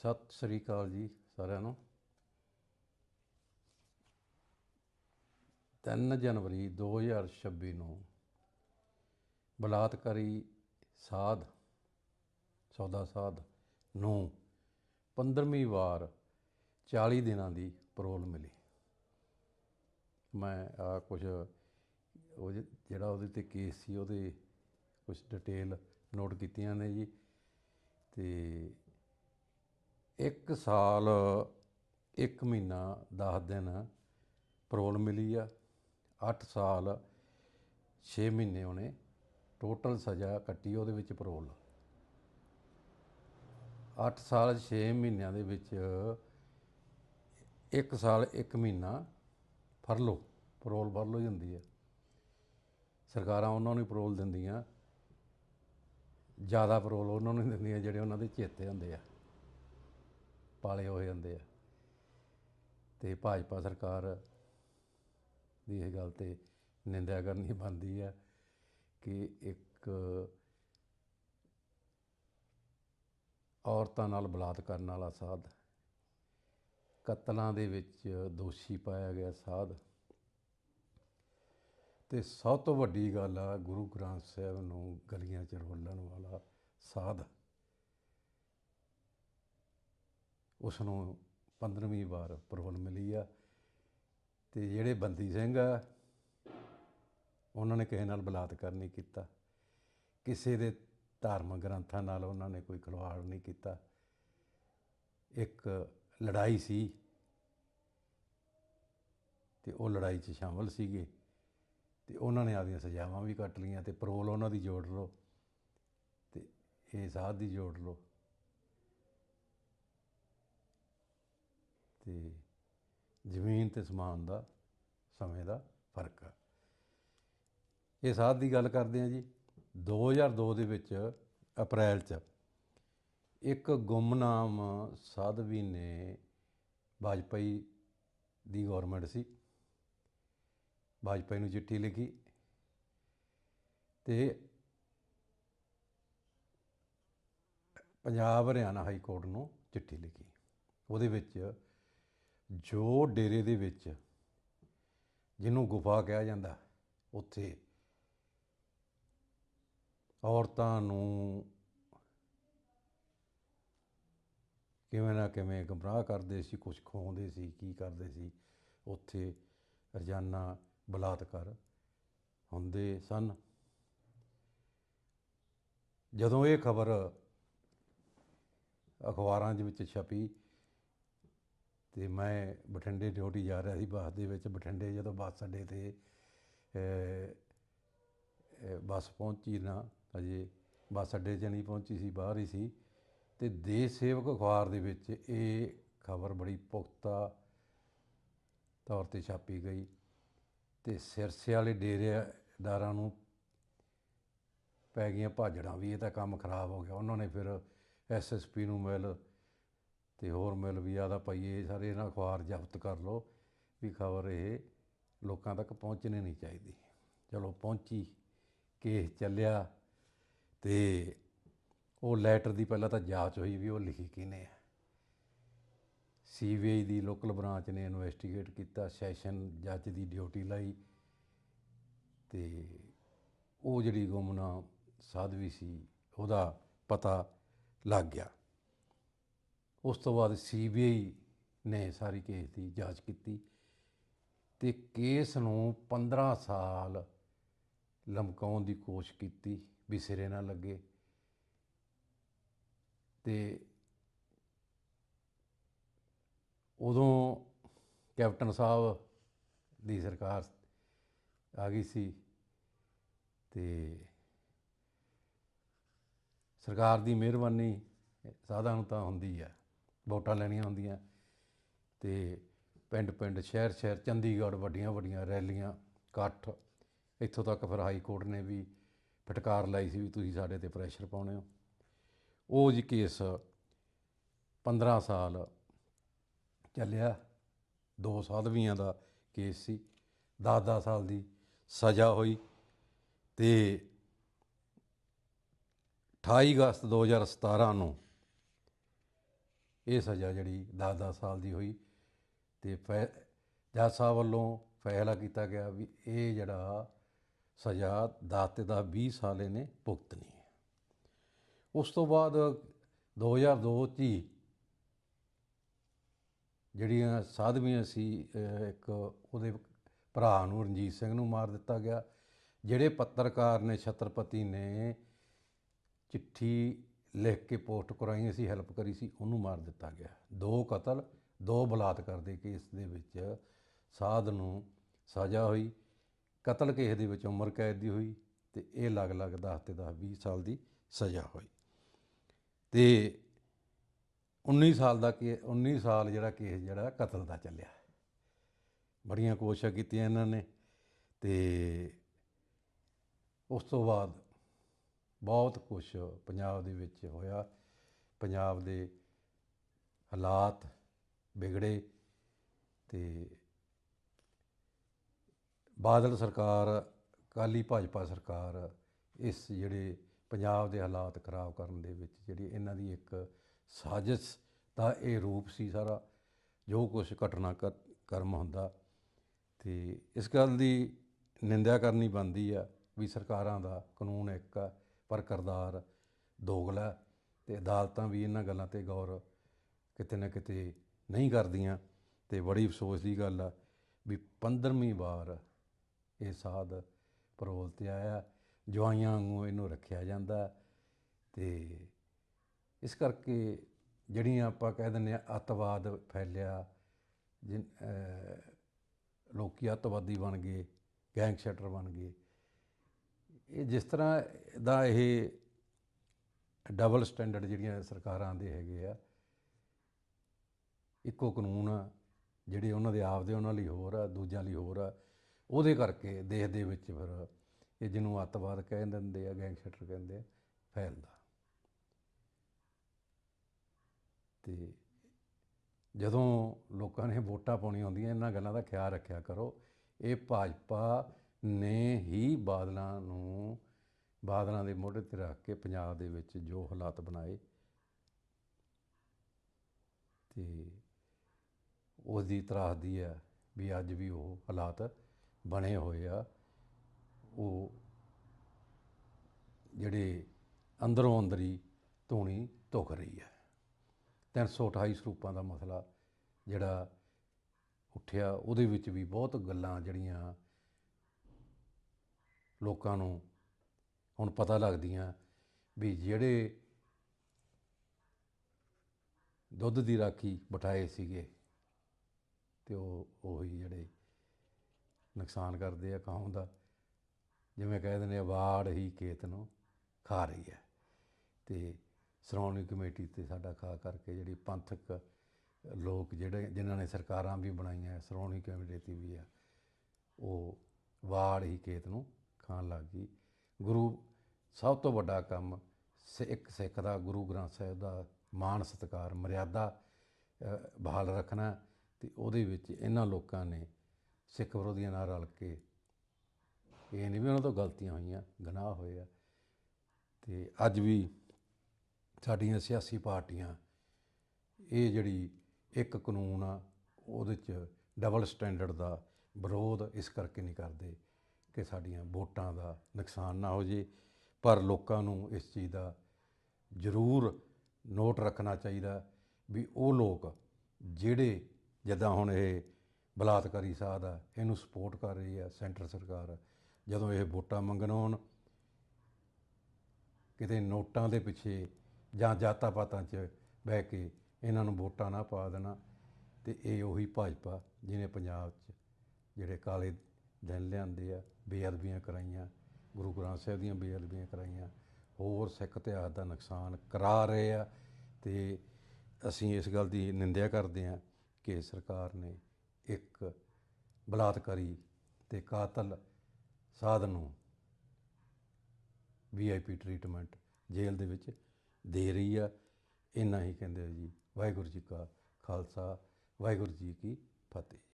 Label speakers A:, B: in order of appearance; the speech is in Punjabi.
A: ਸਤਿ ਸ੍ਰੀ ਅਕਾਲ ਜੀ ਸਾਰਿਆਂ ਨੂੰ। 3 ਜਨਵਰੀ 2026 ਨੂੰ ਬਲਾਤਕਾਰੀ ਸਾਧ, ਸੌਦਾ ਸਾਧ ਨੂੰ 15ਵੀਂ ਵਾਰ 40 ਦਿਨਾਂ ਦੀ ਪਰੋਲ ਮਿਲੀ। ਮੈਂ ਆ ਕੁਝ ਉਹ ਜਿਹੜਾ ਉਹਦੇ ਤੇ ਕੇਸ ਸੀ, ਉਹਦੇ ਕੁਝ ਡਿਟੇਲ ਨੋਟ ਕੀਤੀਆਂ ਨੇ ਜੀ। ਤੇ ਇੱਕ ਸਾਲ, ਇੱਕ ਮਹੀਨਾ 10 ਦਿਨ ਪਰੋਲ ਮਿਲੀ ਆ। 8 ਸਾਲ 6 ਮਹੀਨੇ ਉਹਨੇ ਟੋਟਲ ਸਜ਼ਾ ਕੱਟੀ ਉਹਦੇ ਵਿੱਚ ਪਰੋਲ 8 ਸਾਲ 6 ਮਹੀਨਿਆਂ ਦੇ ਵਿੱਚ ਇੱਕ ਸਾਲ, ਇੱਕ ਮਹੀਨਾ ਫਰਲੋ ਪਰੋਲ ਫਰਲੋ ਹੀ ਹੁੰਦੀ ਹੈ ਸਰਕਾਰਾਂ ਉਹਨਾਂ ਨੂੰ ਹੀ ਪਰੋਲ ਦਿੰਦੀਆਂ। ਜ਼ਿਆਦਾ ਪਰੋਲ ਉਹਨਾਂ ਨੂੰ ਦਿੰਦੀਆਂ ਜਿਹੜੇ ਉਹਨਾਂ ਦੇ ਚੇਤੇ ਹੁੰਦੇ ਆ। ਪਾਲੇ ਹੋਏ ਹੁੰਦੇ ਆ। ਤੇ ਭਾਜਪਾ ਸਰਕਾਰ ਦੀ ਇਹ ਗੱਲ ਤੇ ਨਿੰਦਿਆ ਕਰਨੀ ਬਣਦੀ ਆ ਕਿ ਇੱਕ ਔਰਤਾਂ ਨਾਲ ਬਲਾਤ ਕਰਨ ਵਾਲਾ ਸਾਧ, ਕਤਲਾਂ ਦੇ ਵਿੱਚ ਦੋਸ਼ੀ ਪਾਇਆ ਗਿਆ ਸਾਧ। ਤੇ ਸਭ ਤੋਂ ਵੱਡੀ ਗੱਲ ਆ ਗੁਰੂ ਗ੍ਰੰਥ ਸਾਹਿਬ ਨੂੰ ਗਲੀਆਂ 'ਚ ਰੋਲਣ ਵਾਲਾ ਸਾਧ। ਉਸ ਨੂੰ 15ਵੀਂ ਵਾਰ ਪਰਵਲ ਮਿਲੀ ਆ। ਤੇ ਜਿਹੜੇ ਬੰਦੀ ਸਿੰਘ ਆ, ਉਹਨਾਂ ਨੇ ਕਿਸੇ ਨਾਲ ਬਲਾਤਕਾਰ ਨਹੀਂ ਕੀਤਾ। ਕਿਸੇ ਦੇ ਧਾਰਮਿਕ ਗ੍ਰੰਥਾਂ ਨਾਲ ਉਹਨਾਂ ਨੇ ਕੋਈ ਖਿਲਵਾੜ ਨਹੀਂ ਕੀਤਾ। ਇੱਕ ਲੜਾਈ ਸੀ ਤੇ ਉਹ ਲੜਾਈ 'ਚ ਸ਼ਾਮਲ ਸੀਗੇ ਤੇ ਉਹਨਾਂ ਨੇ ਆਪਦੀਆਂ ਸਜ਼ਾਵਾਂ ਵੀ ਕੱਟ ਲਈਆਂ ਤੇ ਪਰੋਲ ਉਹਨਾਂ ਦੀ ਜੋੜ ਲਓ ਤੇ ਇਹ ਸਾਧ ਦੀ ਜੋੜ ਲਓ। ਤੇ ਜ਼ਮੀਨ ਤੇ ਸਮਾਨ ਦਾ, ਸਮੇਂ ਦਾ ਫ਼ਰਕ ਆ। ਇਹ ਸਾਧ ਦੀ ਗੱਲ ਕਰਦੇ ਆ ਜੀ। 2002 ਦੇ ਵਿੱਚ ਅਪ੍ਰੈਲ 'ਚ ਇੱਕ ਗੁੰਮਨਾਮ ਸਾਧਵੀ ਨੇ ਵਾਜਪਾਈ ਦੀ ਗਵਰਨਮੈਂਟ ਸੀ। ਵਾਜਪਾਈ ਨੂੰ ਚਿੱਠੀ ਲਿਖੀ ਤੇ ਪੰਜਾਬ ਹਰਿਆਣਾ ਹਾਈ ਕੋਰਟ ਨੂੰ ਚਿੱਠੀ ਲਿਖੀ। ਉਹਦੇ ਵਿੱਚ ਜੋ ਡੇਰੇ ਦੇ ਵਿੱਚ ਜਿਹਨੂੰ ਗੁਫਾ ਕਿਹਾ ਜਾਂਦਾ, ਉੱਥੇ ਔਰਤਾਂ ਨੂੰ ਕਿਵੇਂ ਨਾ ਕਿਵੇਂ ਗਮਰਾਹ ਕਰਦੇ ਸੀ ਕੁਝ ਖਵਾਉਂਦੇ ਸੀ, ਕੀ ਕਰਦੇ ਸੀ, ਉੱਥੇ ਰੋਜ਼ਾਨਾ ਬਲਾਤਕਾਰ ਹੁੰਦੇ ਸਨ। ਜਦੋਂ ਇਹ ਖਬਰ ਅਖਬਾਰਾਂ ਦੇ ਵਿੱਚ ਛਪੀ ਤੇ ਮੈਂ ਬਠਿੰਡੇ ਡਿਊਟੀ ਜਾ ਰਿਹਾ ਸੀ ਬੱਸ ਦੇ ਵਿੱਚ। ਬਠਿੰਡੇ ਜਦੋਂ ਬੱਸ ਅੱਡੇ ਤੇ ਬੱਸ ਪਹੁੰਚੀ ਨਾ ਅਜੇ ਬੱਸ ਅੱਡੇ 'ਚ ਨਹੀਂ ਪਹੁੰਚੀ ਸੀ, ਬਾਹਰ ਹੀ ਸੀ। ਤੇ ਦੇਸ਼ ਸੇਵਕ ਅਖਬਾਰ ਦੇ ਵਿੱਚ ਇਹ ਖਬਰ ਬੜੀ ਪੁਖਤਾ ਤੌਰ ਤੇ ਛਾਪੀ ਗਈ ਤੇ ਸਿਰਸੇ ਵਾਲੇ ਡੇਰੇਦਾਰਾਂ ਨੂੰ ਪੈ ਗਈਆਂ ਭਾਜੜਾਂ ਵੀ, ਇਹ ਤਾਂ ਕੰਮ ਖਰਾਬ ਹੋ ਗਿਆ। ਉਹਨਾਂ ਨੇ ਫਿਰ ਐਸਐਸਪੀ ਨੂੰ ਮਿਲ ਤੇ ਹੋਰ ਮਿਲ ਵੀ ਆਦਾ ਭਾਈ ਇਹ ਸਾਰੇ ਇਹਨਾਂ ਅਖਬਾਰ ਜ਼ਬਤ ਕਰ ਲਓ ਵੀ ਖਬਰ ਇਹ ਲੋਕਾਂ ਤੱਕ ਪਹੁੰਚਣੀ ਨਹੀਂ ਚਾਹੀਦੀ। ਚਲੋ ਪਹੁੰਚੀ, ਕੇਸ ਚੱਲਿਆ ਤੇ ਉਹ ਲੈਟਰ ਦੀ ਪਹਿਲਾਂ ਤਾਂ ਜਾਂਚ ਹੋਈ ਵੀ ਉਹ ਲਿਖੀ ਕਿਹਨੇ ਹੈ ਸੀਬੀਆਈ ਦੀ ਲੋਕਲ ਬ੍ਰਾਂਚ ਨੇ ਇਨਵੈਸਟੀਗੇਟ ਕੀਤਾ ਸੈਸ਼ਨ ਜੱਜ ਦੀ ਡਿਊਟੀ ਲਈ ਤੇ ਉਹ ਜਿਹੜੀ ਗੁੰਮਨਾਮ ਸਾਧਵੀ ਸੀ, ਉਹਦਾ ਪਤਾ ਲੱਗ ਗਿਆ। ਉਸ ਤੋਂ ਬਾਅਦ ਸੀਬੀਆਈ ਨੇ ਸਾਰੀ ਕੇਸ ਦੀ ਜਾਂਚ ਕੀਤੀ ਤੇ ਕੇਸ ਨੂੰ 15 ਸਾਲ ਲਮਕਾਉਣ ਦੀ ਕੋਸ਼ਿਸ਼ ਕੀਤੀ, ਵੀ ਸਿਰੇ ਨਾ ਲੱਗੇ। ਤੇ ਉਦੋਂ ਕੈਪਟਨ ਸਾਹਿਬ ਦੀ ਸਰਕਾਰ ਆ ਗਈ ਸੀ ਤੇ ਸਰਕਾਰ ਦੀ ਮਿਹਰਬਾਨੀ ਸਾਧਾਂ ਤਾਂ ਹੁੰਦੀ ਹੈ ਵੋਟਾਂ ਲੈਣੀਆਂ ਹੁੰਦੀਆਂ। ਤੇ ਪਿੰਡ ਪਿੰਡ ਸ਼ਹਿਰ ਸ਼ਹਿਰ ਚੰਡੀਗੜ੍ਹ ਵੱਡੀਆਂ ਵੱਡੀਆਂ ਰੈਲੀਆਂ, ਇਕੱਠ। ਇੱਥੋਂ ਤੱਕ ਫਿਰ ਹਾਈ ਕੋਰਟ ਨੇ ਵੀ ਫਟਕਾਰ ਲਾਈ ਸੀ ਵੀ ਤੁਸੀਂ ਸਾਡੇ ਤੇ ਪ੍ਰੈਸ਼ਰ ਪਾਉਣੇ ਹੋ। ਉਹ ਜੀ ਕੇਸ 15 ਸਾਲ ਚੱਲਿਆ। ਦੋ ਸਾਧਵੀਆਂ ਦਾ ਕੇਸ ਸੀ। 10-10 ਸਾਲ ਦੀ ਸਜ਼ਾ ਹੋਈ। ਤੇ 28 ਅਗਸਤ 2017 ਨੂੰ ਇਹ ਸਜ਼ਾ ਜਿਹੜੀ 10-10 ਸਾਲ ਦੀ ਹੋਈ ਤੇ ਫੈ ਜੱਜ ਸਾਹਿਬ ਵੱਲੋਂ ਫੈਸਲਾ ਕੀਤਾ ਗਿਆ ਵੀ ਇਹ ਜਿਹੜਾ ਸਜ਼ਾ 10 ਤੇ 10 20 ਸਾਲ ਇਹਨੇ ਭੁਗਤਣੀ ਹੈ। ਉਸ ਤੋਂ ਬਾਅਦ 2002 ਚ ਹੀ ਜਿਹੜੀਆਂ ਸਾਧਵੀਆਂ ਸੀ ਇੱਕ ਉਹਦੇ ਭਰਾ ਨੂੰ ਰਣਜੀਤ ਸਿੰਘ ਨੂੰ ਮਾਰ ਦਿੱਤਾ ਗਿਆ। ਜਿਹੜੇ ਪੱਤਰਕਾਰ ਨੇ, ਛਤਰਪਤੀ ਨੇ, ਚਿੱਠੀ ਲਿਖ ਕੇ ਪੋਸਟ ਕਰਾਈ ਸੀ ਹੈਲਪ ਕਰੀ ਸੀ, ਉਹਨੂੰ ਮਾਰ ਦਿੱਤਾ ਗਿਆ। ਦੋ ਕਤਲ, ਦੋ ਬਲਾਤਕਾਰ ਦੇ ਕੇਸ ਦੇ ਵਿੱਚ। ਸਾਧ ਨੂੰ ਸਜ਼ਾ ਹੋਈ। ਕਤਲ ਕੇਸ ਦੇ ਵਿੱਚ ਉਮਰ ਕੈਦ ਦੀ ਹੋਈ ਤੇ ਇਹ ਲਗ ਲਗ 10 ਤੇ 10 20 ਸਾਲ ਦੀ ਸਜ਼ਾ ਹੋਈ। ਤੇ 19 ਸਾਲ ਦਾ ਕੇ 19 ਸਾਲ ਜਿਹੜਾ ਕੇਸ ਜਿਹੜਾ ਕਤਲ ਦਾ ਚੱਲਿਆ। ਬੜੀਆਂ ਕੋਸ਼ਿਸ਼ਾਂ ਕੀਤੀਆਂ ਇਹਨਾਂ ਨੇ ਤੇ ਉਸ ਤੋਂ ਬਾਅਦ ਬਹੁਤ ਕੁਝ ਪੰਜਾਬ ਦੇ ਵਿੱਚ ਹੋਇਆ। ਪੰਜਾਬ ਦੇ ਹਾਲਾਤ ਵਿਗੜੇ ਤੇ ਬਾਦਲ ਸਰਕਾਰ ਕਾਲੀ ਭਾਜਪਾ ਸਰਕਾਰ ਇਸ ਜਿਹੜੇ ਪੰਜਾਬ ਦੇ ਹਾਲਾਤ ਖਰਾਬ ਕਰਨ ਦੇ ਵਿੱਚ ਜਿਹੜੀ ਇਹਨਾਂ ਦੀ ਇੱਕ ਸਾਜ਼ਿਸ਼ ਦਾ ਇਹ ਰੂਪ ਸੀ ਸਾਰਾ, ਜੋ ਕੁਝ ਘਟਨਾ ਕਰ- ਕਰਮ ਹੁੰਦਾ। ਤੇ ਇਸ ਗੱਲ ਦੀ ਨਿੰਦਿਆ ਕਰਨੀ ਬਣਦੀ ਆ ਵੀ ਸਰਕਾਰਾਂ ਦਾ ਕਾਨੂੰਨ ਇੱਕ ਆ ਪਰ ਕਰਦਾਰ ਦੋਗਲਾ ਹੈ ਤੇ ਅਦਾਲਤਾਂ ਵੀ ਇਹਨਾਂ ਗੱਲਾਂ ਤੇ ਗੌਰ ਕਿਤੇ ਨਾ ਕਿਤੇ ਨਹੀਂ ਕਰਦੀਆਂ ਤੇ ਬੜੀ ਅਫਸੋਸ ਦੀ ਗੱਲ ਆ ਵੀ 15ਵੀਂ ਵਾਰ ਇਹ ਸਾਧ ਪਰੋਲ ਤੇ ਆਇਆ, ਜਵਾਈਆਂ ਵਾਂਗੂ ਇਹਨੂੰ ਰੱਖਿਆ ਜਾਂਦਾ ਤੇ ਇਸ ਕਰਕੇ ਜਿਹੜੀਆਂ ਆਪਾਂ ਕਹਿ ਦਿੰਦੇ ਆ ਅੱਤਵਾਦ ਫੈਲਿਆ, ਜਿਨ ਅਹ ਲੋਕੀ ਅੱਤਵਾਦੀ ਬਣ ਗਏ, ਗੈਂਗਸਟਰ ਬਣ ਗਏ ਇਹ ਜਿਸ ਤਰ੍ਹਾਂ ਦਾ ਇਹ ਡਬਲ ਸਟੈਂਡਰਡ ਜਿਹੜੀਆਂ ਸਰਕਾਰਾਂ ਦੇ ਹੈਗੇ ਆ, ਇੱਕੋ ਕਾਨੂੰਨ ਆ ਜਿਹੜੇ ਉਹਨਾਂ ਦੇ ਆਪਦੇ ਉਹਨਾਂ ਲਈ ਹੋਰ ਆ, ਦੂਜਿਆਂ ਲਈ ਹੋਰ ਆ, ਉਹਦੇ ਕਰਕੇ ਦੇਸ਼ ਦੇ ਵਿੱਚ ਫਿਰ ਇਹ ਜਿਹਨੂੰ ਅੱਤਵਾਦ ਕਹਿ ਦਿੰਦੇ ਆ, ਗੈਂਗਸਟਰ ਕਹਿੰਦੇ ਆ, ਫੈਲਦਾ। ਤੇ ਜਦੋਂ ਲੋਕਾਂ ਨੇ ਵੋਟਾਂ ਪਾਉਣੀਆਂ ਹੁੰਦੀਆਂ, ਇਹਨਾਂ ਗੱਲਾਂ ਦਾ ਖਿਆਲ ਰੱਖਿਆ ਕਰੋ, ਇਹ ਭਾਜਪਾ ਨੇ ਹੀ ਬਾਦਲਾਂ ਨੂੰ, ਬਾਦਲਾਂ ਦੇ ਮੋਢੇ ਤੇ ਰੱਖ ਕੇ ਪੰਜਾਬ ਦੇ ਵਿੱਚ ਜੋ ਹਾਲਾਤ ਬਣਾਏ ਤੇ ਉਸ ਦੀ ਤਰਾਸਦੀ ਹੈ ਵੀ ਅੱਜ ਵੀ ਉਹ ਹਾਲਾਤ ਬਣੇ ਹੋਏ ਆ। ਉਹ ਜਿਹੜੇ ਅੰਦਰੋਂ ਅੰਦਰੀ ਧੂਣੀ ਧੁਖ ਰਹੀ ਹੈ। 328 ਸਰੂਪਾਂ ਦਾ ਮਸਲਾ ਜਿਹੜਾ ਉੱਠਿਆ, ਉਹਦੇ ਵਿੱਚ ਵੀ ਬਹੁਤ ਗੱਲਾਂ ਜਿਹੜੀਆਂ ਲੋਕਾਂ ਨੂੰ ਹੁਣ ਪਤਾ ਲੱਗਦੀਆਂ ਵੀ ਜਿਹੜੇ ਦੁੱਧ ਦੀ ਰਾਖੀ ਬਿਠਾਏ ਸੀਗੇ ਤੇ ਉਹ ਉਹੀ ਜਿਹੜੇ ਨੁਕਸਾਨ ਕਰਦੇ ਆ ਕੌਮ ਦਾ? ਜਿਵੇਂ ਕਹਿ ਦਿੰਦੇ ਆ, ਵਾੜ ਹੀ ਖੇਤ ਨੂੰ ਖਾ ਰਹੀ ਹੈ। ਤੇ ਸ਼੍ਰੋਮਣੀ ਕਮੇਟੀ ਤੇ ਸਾਡਾ ਖਾ ਕਰਕੇ ਜਿਹੜੀ ਪੰਥਕ ਲੋਕ ਜਿਹੜੇ, ਜਿਨ੍ਹਾਂ ਨੇ ਸਰਕਾਰਾਂ ਵੀ ਬਣਾਈਆਂ, ਸ਼੍ਰੋਮਣੀ ਕਮੇਟੀ ਵੀ ਆ, ਉਹ ਵਾੜ ਹੀ ਖੇਤ ਨੂੰ ਖਾਣ ਲੱਗ ਗਈ। ਗੁਰੂ ਸਭ ਤੋਂ ਵੱਡਾ ਕੰਮ ਸਿੱਖ ਸਿੱਖ ਦਾ, ਗੁਰੂ ਗ੍ਰੰਥ ਸਾਹਿਬ ਦਾ ਮਾਣ, ਸਤਿਕਾਰ, ਮਰਿਆਦਾ ਬਹਾਲ ਰੱਖਣਾ ਤੇ ਉਹਦੇ ਵਿੱਚ ਇਹਨਾਂ ਲੋਕਾਂ ਨੇ ਸਿੱਖ ਵਿਰੋਧੀਆਂ ਨਾਲ ਰਲ ਕੇ ਇਹ ਨਹੀਂ ਵੀ ਉਹਨਾਂ ਤੋਂ ਗਲਤੀਆਂ ਹੋਈਆਂ, ਗੁਨਾਹ ਹੋਏ ਆ। ਤੇ ਅੱਜ ਵੀ ਸਾਡੀਆਂ ਸਿਆਸੀ ਪਾਰਟੀਆਂ ਇਹ ਜਿਹੜੀ ਇੱਕ ਕਾਨੂੰਨ ਆ, ਉਹਦੇ 'ਚ ਡਬਲ ਸਟੈਂਡਰਡ ਦਾ ਵਿਰੋਧ ਇਸ ਕਰਕੇ ਨਹੀਂ ਕਰਦੇ। ਕਿ ਸਾਡੀਆਂ ਵੋਟਾਂ ਦਾ ਨੁਕਸਾਨ ਨਾ ਹੋ ਜੇ, ਪਰ ਲੋਕਾਂ ਨੂੰ ਇਸ ਚੀਜ਼ ਦਾ ਜ਼ਰੂਰ ਨੋਟ ਰੱਖਣਾ ਚਾਹੀਦਾ ਵੀ ਉਹ ਲੋਕ ਜਿਹੜੇ ਜਿੱਦਾਂ ਹੁਣ ਇਹ ਬਲਾਤਕਾਰੀ ਸਾਧ ਆ, ਇਹਨੂੰ ਸਪੋਰਟ ਕਰ ਰਹੀ ਆ ਸੈਂਟਰ ਸਰਕਾਰ, ਜਦੋਂ ਇਹ ਵੋਟਾਂ ਮੰਗਣ ਆਉਣ ਕਿਤੇ ਨੋਟਾਂ ਦੇ ਪਿੱਛੇ ਜਾਂ ਜਾਤਾਂ ਪਾਤਾਂ 'ਚ ਬਹਿ ਕੇ ਇਹਨਾਂ ਨੂੰ ਵੋਟਾਂ ਨਾ ਪਾ ਦੇਣਾ, ਤੇ ਇਹ ਉਹੀ ਭਾਜਪਾ ਜਿਹਨੇ ਪੰਜਾਬ 'ਚ ਜਿਹੜੇ ਕਾਲੇ ਦਿਨ ਲਿਆਂਦੇ ਆ, ਬੇਅਦਬੀਆਂ ਕਰਾਈਆਂ, ਗੁਰੂ ਗ੍ਰੰਥ ਸਾਹਿਬ ਦੀਆਂ ਬੇਅਦਬੀਆਂ ਕਰਾਈਆਂ। ਹੋਰ ਸਿੱਖ ਇਤਿਹਾਸ ਦਾ ਨੁਕਸਾਨ ਕਰਾ ਰਹੇ ਆ ਤੇ ਅਸੀਂ ਇਸ ਗੱਲ ਦੀ ਨਿੰਦਿਆ ਕਰਦੇ ਆ ਕਿ ਸਰਕਾਰ ਨੇ ਇੱਕ ਬਲਾਤਕਾਰੀ ਤੇ ਕਾਤਲ ਸਾਧ ਨੂੰ ਵੀਆਈਪੀ ਟ੍ਰੀਟਮੈਂਟ ਜੇਲ੍ਹ ਦੇ ਵਿੱਚ ਦੇ ਰਹੀ ਆ। ਇੰਨਾ ਹੀ ਕਹਿੰਦੇ ਜੀ, ਵਾਹਿਗੁਰੂ ਜੀ ਕਾ ਖਾਲਸਾ, ਵਾਹਿਗੁਰੂ ਜੀ ਕੀ ਫਤਿਹ।